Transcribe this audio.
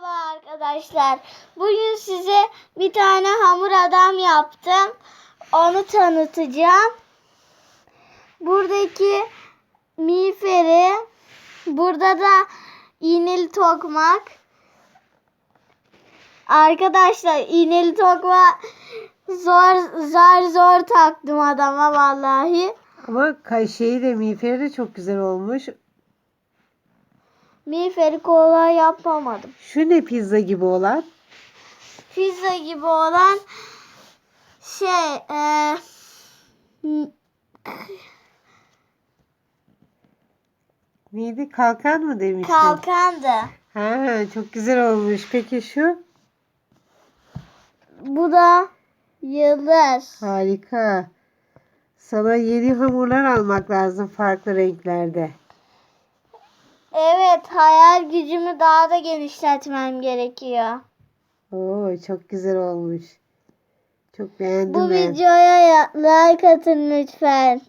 Merhaba arkadaşlar. Bugün size bir tane hamur adam yaptım. Onu tanıtacağım. Buradaki miğferi, burada da iğneli tokmak. Arkadaşlar iğneli tokmak zor zar zor taktım adama vallahi. Ama şeyi de miğferi de çok güzel olmuş. Miğferi kolay yapamadım. Şu ne pizza gibi olan? pizza gibi olan şey e, Neydi? Kalkan mı demiştin? kalkandı. Ha, çok güzel olmuş. Peki şu? Bu da yıldız. Harika. Sana yeni hamurlar almak lazım farklı renklerde. Evet hayal gücümü daha da genişletmem gerekiyor. Oo, çok güzel olmuş. Çok beğendim Bu ben. videoya ya- like atın lütfen.